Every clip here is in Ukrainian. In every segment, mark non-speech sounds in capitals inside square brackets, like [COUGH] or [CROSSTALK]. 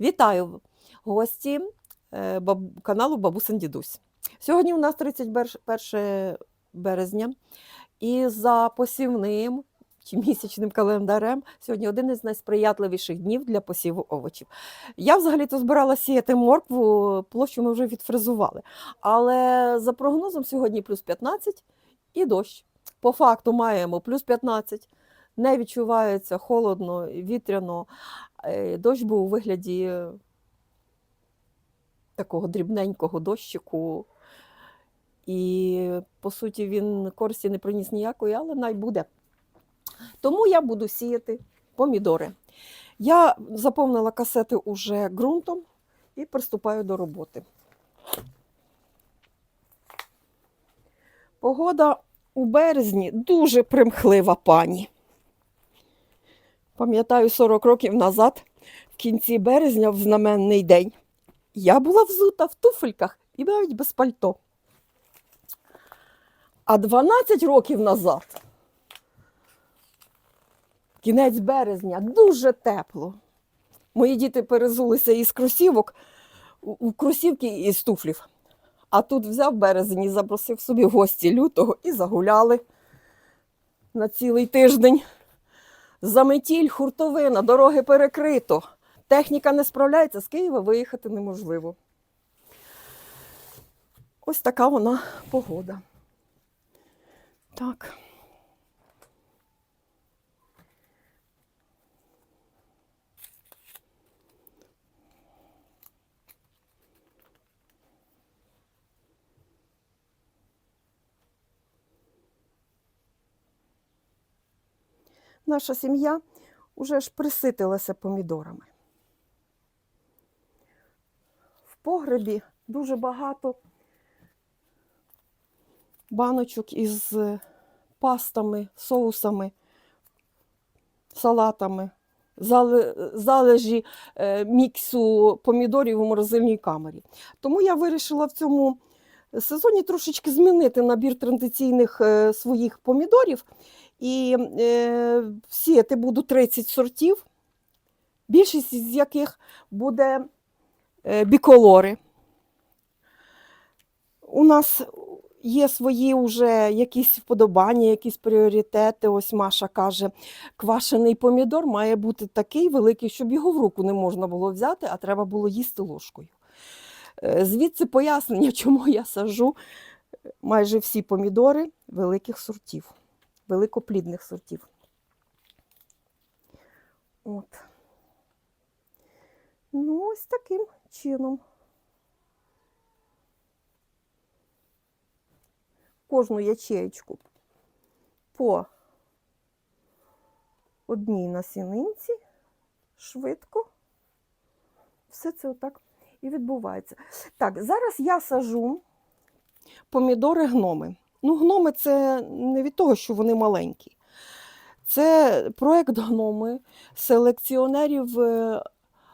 Вітаю гості е, каналу Бабусин Дідусь. Сьогодні у нас 31 березня, і за посівним чи місячним календарем сьогодні один із найсприятливіших днів для посіву овочів. Я взагалі-то збирала сіяти моркву, площу ми вже відфрезували. Але за прогнозом сьогодні плюс 15 і дощ. По факту маємо плюс 15. Не відчувається холодно, вітряно. Е, Дощ був у вигляді такого дрібненького дощику. І, по суті, він користі не приніс ніякої, але най буде. Тому я буду сіяти помідори. Я заповнила касети уже ґрунтом і приступаю до роботи. Погода у березні дуже примхлива пані. Пам'ятаю, 40 років назад, в кінці березня, в знаменний день, я була взута в туфельках і навіть без пальто. А 12 років назад, кінець березня, дуже тепло. Мої діти перезулися із кросівок у кросівки із туфлів. А тут взяв березень і запросив собі гості лютого і загуляли на цілий тиждень. Заметіль, хуртовина, дороги перекрито. Техніка не справляється, з Києва виїхати неможливо. Ось така вона погода. Так. Наша сім'я уже ж приситилася помідорами. В погребі дуже багато баночок із пастами, соусами, салатами, зале- залежі е, міксу помідорів у морозильній камері. Тому я вирішила в цьому сезоні трошечки змінити набір традиційних е, своїх помідорів. І е, сіяти буду 30 сортів, більшість з яких буде е, біколори. У нас є свої вже якісь вподобання, якісь пріоритети. Ось Маша каже, квашений помідор має бути такий великий, щоб його в руку не можна було взяти, а треба було їсти ложкою. Е, Звідси пояснення, [LAUGHS] чому я сажу майже всі помідори великих сортів великоплідних сортів. От. Ну, ось таким чином. Кожну ячеєчку по одній насінинці швидко. Все це отак і відбувається. Так, зараз я сажу помідори гноми. Ну, гноми це не від того, що вони маленькі. Це проект гноми селекціонерів е,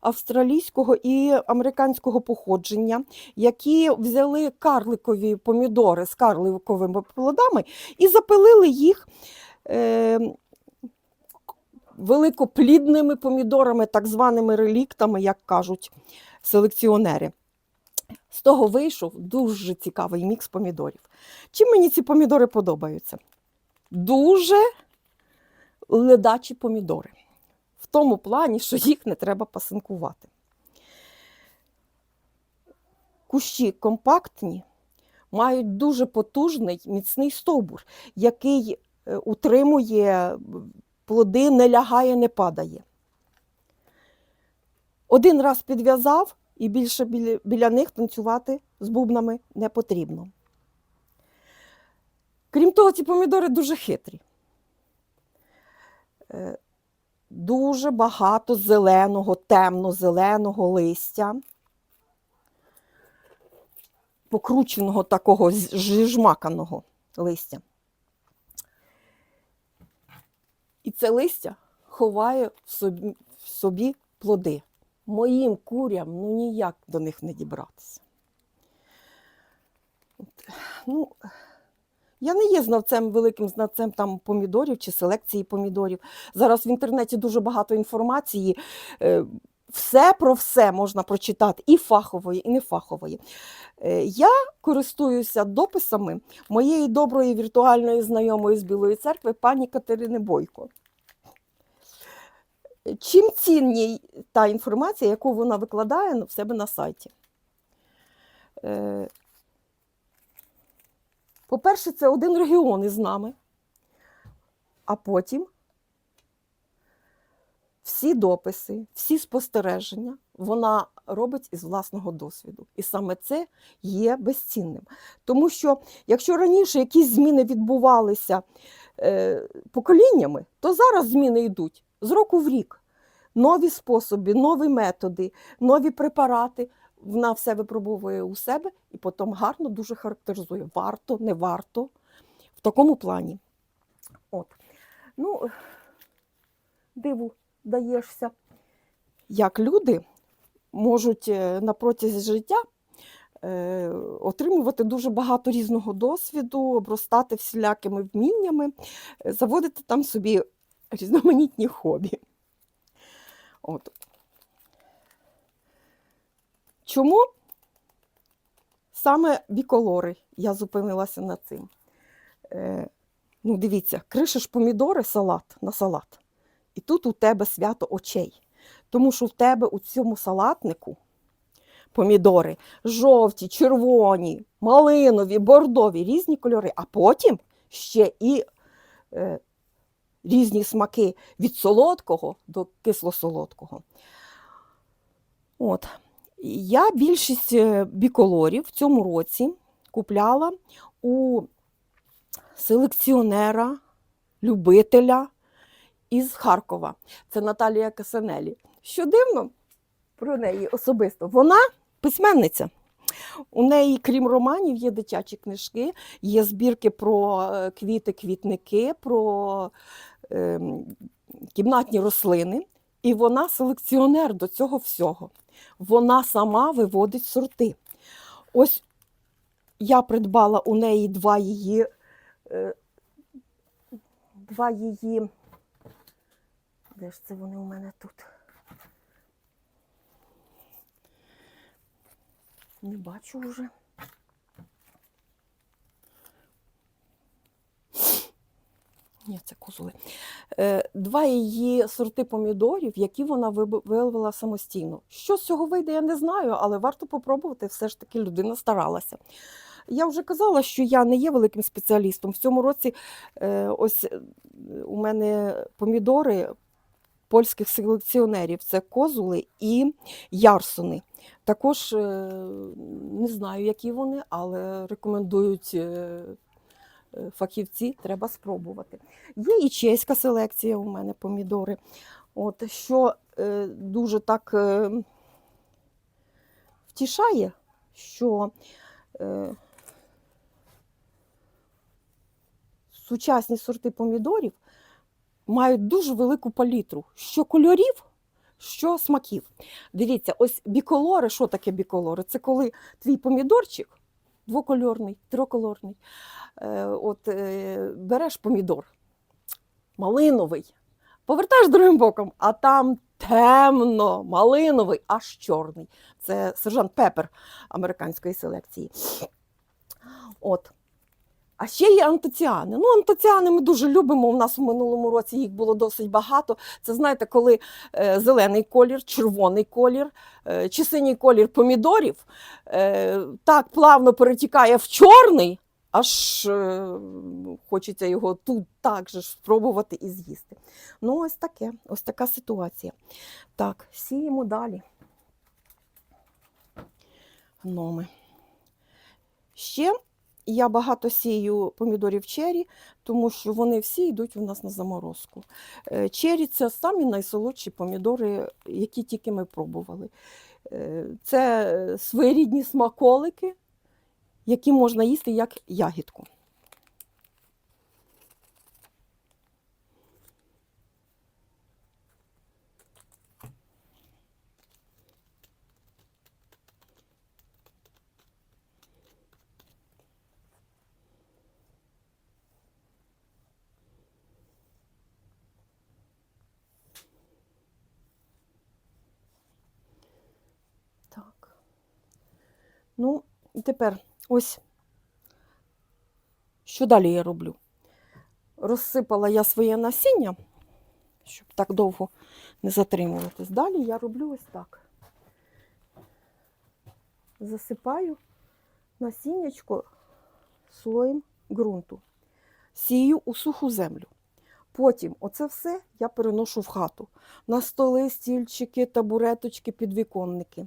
австралійського і американського походження, які взяли карликові помідори з карликовими плодами і запилили їх е, великоплідними помідорами, так званими реліктами, як кажуть селекціонери. З того вийшов дуже цікавий мікс помідорів. Чим мені ці помідори подобаються? Дуже ледачі помідори. В тому плані, що їх не треба пасинкувати. Кущі компактні, мають дуже потужний міцний стовбур, який е, утримує плоди, не лягає, не падає. Один раз підв'язав, і більше біля, біля них танцювати з бубнами не потрібно. Крім того, ці помідори дуже хитрі. Е, Дуже багато зеленого, темно-зеленого листя, покрученого такого жижмаканого листя. І це листя ховає в собі, в собі плоди. Моїм курям ну ніяк до них не дібратися. Ну, я не є знавцем, великим знавцем там помідорів чи селекції помідорів. Зараз в інтернеті дуже багато інформації. Е, все про все можна прочитати, і фахової, і нефахової. Е, Я користуюся дописами моєї доброї віртуальної знайомої з Білої церкви пані Катерини Бойко. Чим цінній та інформація, яку вона викладає в себе на сайті? Е, По-перше, це один регіон із нами, а потім всі дописи, всі спостереження вона робить із власного досвіду. І саме це є безцінним. Тому що якщо раніше якісь зміни відбувалися е, поколіннями, то зараз зміни йдуть з року в рік. Нові способи, нові методи, нові препарати. Вона все випробовує у себе і потім гарно дуже характеризує. Варто, не варто в такому плані. От. Ну, диву даєшся, як люди можуть е, на протязі життя е, отримувати дуже багато різного досвіду, обростати всілякими вміннями, е, заводити там собі різноманітні хобі. От. Чому саме біколори я зупинилася над цим? Е, ну, дивіться, кришиш помідори, салат на салат. І тут у тебе свято очей. Тому що в тебе у цьому салатнику помідори жовті, червоні, малинові, бордові, різні кольори, а потім ще і е, різні смаки від солодкого до кисло-солодкого. От. Я більшість е, біколорів в цьому році купляла у селекціонера, любителя із Харкова. Це Наталія Касанелі. Що дивно про неї особисто, вона письменниця. У неї, крім романів, є дитячі книжки, є збірки про е, квіти-квітники, про кімнатні рослини. І вона селекціонер до цього всього. Вона сама виводить сорти. Ось я придбала у неї два її, е, два її. Де ж це вони у мене тут? Не бачу вже. Ні, це козули. Е, Два її сорти помідорів, які вона виявила самостійно. Що з цього вийде, я не знаю, але варто попробувати, все ж таки людина старалася. Я вже казала, що я не є великим спеціалістом. В цьому році е, ось е, у мене помідори польських селекціонерів це козули і ярсони. Також не знаю, які вони, але рекомендують фахівці, треба спробувати. Є і чеська селекція у мене помідори. От, що е, дуже так е, втішає, що е, сучасні сорти помідорів мають дуже велику палітру, що кольорів, що смаків. Дивіться, ось біколори, що таке біколори? Це коли твій помідорчик двокольорний, трикольорний, е, от, е, береш помідор малиновий, повертаєш другим боком, а там темно, малиновий, аж чорний. Це сержант Пепер американської селекції. От. А ще є антоціани. Ну, антоціани ми дуже любимо. У нас у минулому році їх було досить багато. Це знаєте, коли е, зелений колір, червоний колір е, чи синій колір помідорів е, так плавно перетікає в чорний, аж е, хочеться його тут так же спробувати і з'їсти. Ну, ось таке, ось така ситуація. Так, сіємо далі. Гноми. Ще я багато сію помідорів чері, тому що вони всі йдуть у нас на заморозку. Е, Чері це самі найсолодші помідори, які тільки ми пробували. Е, Це е, своєрідні смаколики, які можна їсти як ягідку. Ну, і тепер ось, що далі я роблю? Розсипала я своє насіння, щоб так довго не затримуватись. Далі я роблю ось так. Засипаю насіннячко слоєм ґрунту. Сію у суху землю. Потім оце все я переношу в хату. На столи, стільчики, табуреточки, підвіконники.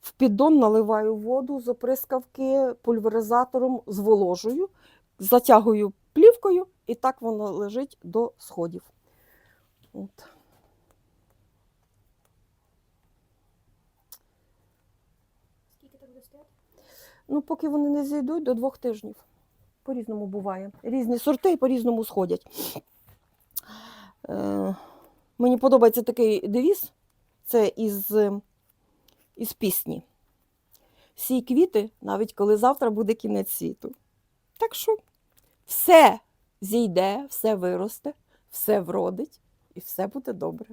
В піддон наливаю воду з оприскавки пульверизатором, зволожую, затягую плівкою, і так воно лежить до сходів. От. Скільки так буде? Ну, поки вони не зійдуть до двох тижнів. По-різному буває. Різні сорти по-різному сходять. Е, мені подобається такий девіз. Це із, із пісні. Сій квіти, навіть коли завтра буде кінець світу. Так що все зійде, все виросте, все вродить і все буде добре.